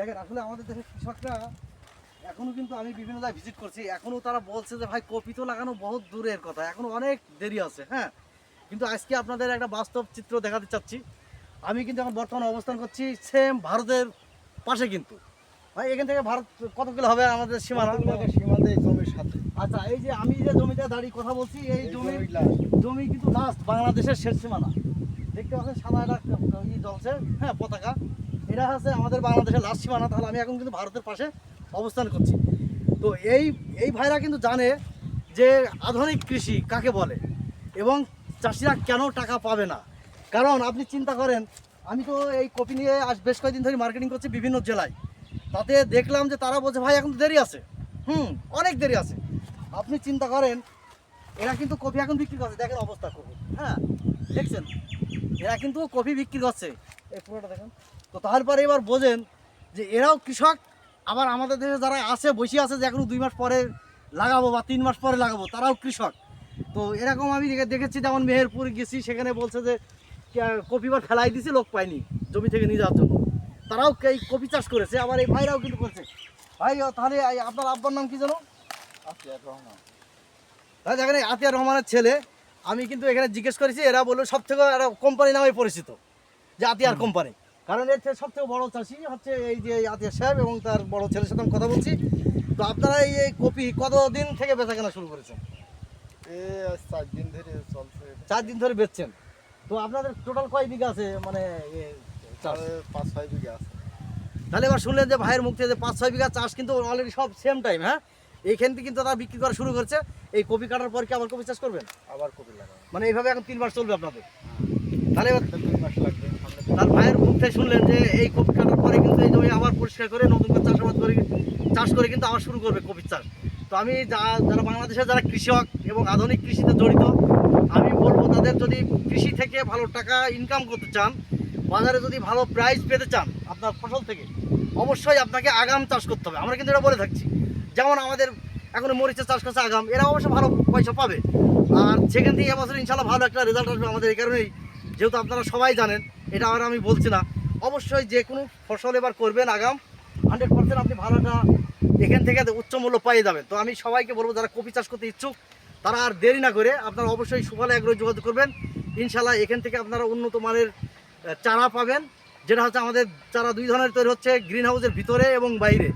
দেখেন আসলে আমাদের দেশের কৃষকরা এখনও কিন্তু আমি বিভিন্ন জায়গায় ভিজিট করছি। এখনও তারা বলছে যে ভাই কপি তো লাগানো বহুত দূরের কথা। এখনও অনেক দেরি আছে। হ্যাঁ? কিন্তু আজকে আপনাদের একটা বাস্তব চিত্র দেখাতে চাচ্ছি। আমি কিন্তু এখন বর্তমানে অবস্থান করছি সেম ভারতের পাশে কিন্তু। ভাই এখান থেকে ভারত কত কিলো হবে আমাদের সীমানা? সীমান্তে জমির সাথে? আচ্ছা এই যে আমি যে জমিতে দাঁড়িয়ে কথা বলছি এই জমি জমি কিন্তু লাস্ট বাংলাদেশের শেষ সীমানা। দেখতে পাচ্ছেন সাদা একটা ই জ্বলছে হ্যাঁ পতাকা। এটা হচ্ছে আমাদের বাংলাদেশের লাস্ট সীমানা। তাহলে আমি এখন কিন্তু ভারতের পাশে অবস্থান করছি। তো এই এই ভাইরা কিন্তু জানে যে আধুনিক কৃষি কাকে বলে এবং চাষিরা কেন টাকা পাবে না। কারণ আপনি চিন্তা করেন, আমি তো এই কপি নিয়ে আজ বেশ কয়েকদিন ধরে মার্কেটিং করছি বিভিন্ন জেলায়। তাতে দেখলাম যে তারা বলছে, ভাই, এখন দেরি আছে। হুম, অনেক দেরি আছে। আপনি চিন্তা করেন এরা কিন্তু কপি এখন বিক্রি করছে, দেখেন অবস্থা কপি হ্যাঁ? দেখছেন? এরা কিন্তু কপি বিক্রি করছে। এই পুরোটা দেখেন। তো তারপরে এবার বোঝেন যে এরাও কৃষক, আবার আমাদের দেশে যারা আছে, বসে আছে যে এখন দুই মাস পরে লাগাবো বা তিন মাস পরে লাগাবো, তারাও কৃষক। তো এরকম আমি দেখেছি, যেমন মেহেরপুর গেছি, সেখানে বলছে যে কপি বার ফেলাই দিছি, লোক পায়নি জমি থেকে নিয়ে যাওয়ার জন্য। তারাও এই কপি চাষ করেছে, আবার এই ভাইরাও কিন্তু করেছে। ভাই, তাহলে আপনার আব্বার নাম কি জানো দেখেন এই আতিয়ার রহমানের ছেলে আমি কিন্তু এখানে জিজ্ঞেস করেছি এরা বলল সব থেকে এরা কোম্পানি নামে পরিচিত যে আতিয়ার কোম্পানি কারণ এর থেকে সব থেকে বড় চাষি হচ্ছে এই যে এই আতিয়ার সাহেব এবং তার বড় ছেলের সাথে আমি কথা বলছি। তো আপনারা এই এই কপি কতদিন থেকে বেচা কেনা শুরু করেছেন? এ চার দিন ধরে চলছে। চার দিন ধরে বেচছেন। তো আপনাদের টোটাল কয় বিঘা আছে মানে তাহলে পাঁচ ছয় বিঘা আছে। তাহলে এবার শুনলেন যে ভাইয়ের মুখ থেকে পাঁচ ছয় বিঘা চাষ কিন্তু অলরেডি সব সেম টাইম হ্যাঁ? এইখান থেকে কিন্তু তারা বিক্রি করা শুরু করছে। এই কপি কাটার পর কি আবার কপি চাষ করবেন? আবার কপি লাগাবো। মানে এইভাবে এখন তিন মাস চলবে আপনাদের? তাহলে মাস লাগবে। তার ভাইয়ের মুখ থেকে শুনলেন যে এই কপি কাটার পরে কিন্তু এই জমি আবার পরিষ্কার করে নতুন করে চাষাবাদ করে চাষ করে কিন্তু আবার শুরু করবে কপির চাষ। তো আমি যা- যারা বাংলাদেশের যারা কৃষক এবং আধুনিক কৃষিতে জড়িত আমি বলব তাদের যদি কৃষি থেকে ভালো টাকা ইনকাম করতে চান বাজারে যদি ভালো প্রাইস পেতে চান আপনার ফসল থেকে অবশ্যই আপনাকে আগাম চাষ করতে হবে। আমরা কিন্তু এটা বলে থাকছি। যেমন আমাদের এখন মরিচের চাষ করছে আগাম, এরা অবশ্য ভালো পয়সা পাবে। আর সেখান থেকে এবছর ইনশাল্লাহ ভালো একটা রেজাল্ট আসবে আমাদের এই কারণেই। যেহেতু আপনারা সবাই জানেন, এটা আর আমি বলছি না। অবশ্যই যে কোনো ফসল এবার করবেন আগাম হান্ড্রেড পার্সেন্ট আপনি ভালো একটা এখান থেকে উচ্চ মূল্য পেয়ে যাবেন। তো আমি সবাইকে বলব, যারা কপি চাষ করতে ইচ্ছুক, তারা আর দেরি না করে আপনারা অবশ্যই সুফলে আগ্রহ যোগাযোগ করবেন। ইনশাল্লাহ এখান থেকে আপনারা উন্নত মানের চারা পাবেন, যেটা হচ্ছে আমাদের চারা দুই ধরনের তৈরি হচ্ছে গ্রিন হাউসের ভিতরে এবং বাইরে।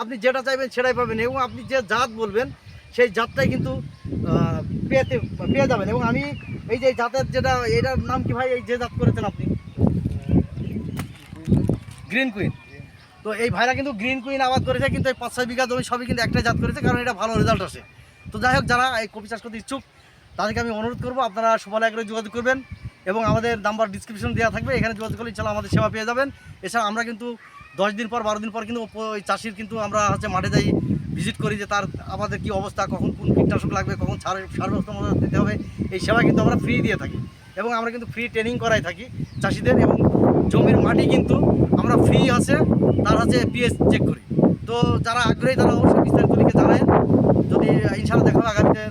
আপনি যেটা চাইবেন সেটাই পাবেন এবং আপনি যে জাত বলবেন, সেই জাতটাই কিন্তু পেতে, পেয়ে যাবেন। এবং আমি এই যে জাতের যেটা, এটার নাম কি ভাই? এই যে জাত করেছেন আপনি? গ্রিন কুইন তো এই ভাইরা কিন্তু গ্রিন কুইন আবাদ করেছে, কিন্তু এই পাঁচ ছয় বিঘা জমি সবই কিন্তু একটাই জাত করেছে, কারণ এটা ভালো রেজাল্ট আসে। তো যাই হোক, যারা এই কপি চাষ করতে ইচ্ছুক, তাদেরকে আমি অনুরোধ করব, আপনারা সুফলে আগ্রহে যোগাযোগ করবেন এবং আমাদের নাম্বার ডিসক্রিপশন দেওয়া থাকবে, এখানে যোগাযোগ করলে ইনশাল্লাহ আমাদের সেবা পেয়ে যাবেন। এছাড়া আমরা কিন্তু দশ দিন পর, বারো দিন পর কিন্তু ওই চাষির কিন্তু আমরা হচ্ছে মাঠে যাই ভিজিট করি যে তার আমাদের কি অবস্থা, কখন কোন কীটনাশক লাগবে, কখন সার সার ব্যবস্থা দিতে হবে, এই সেবা কিন্তু আমরা ফ্রি দিয়ে থাকি। এবং আমরা কিন্তু ফ্রি ট্রেনিং করাই থাকি চাষিদের এবং জমির মাটি কিন্তু আমরা ফ্রি আছে, তার হচ্ছে পিএস চেক করি। তো যারা আগ্রহী তারা অবশ্যই বিস্তারিত লিখে জানায় যদি ইনশাআল্লাহ দেখা আগামীতে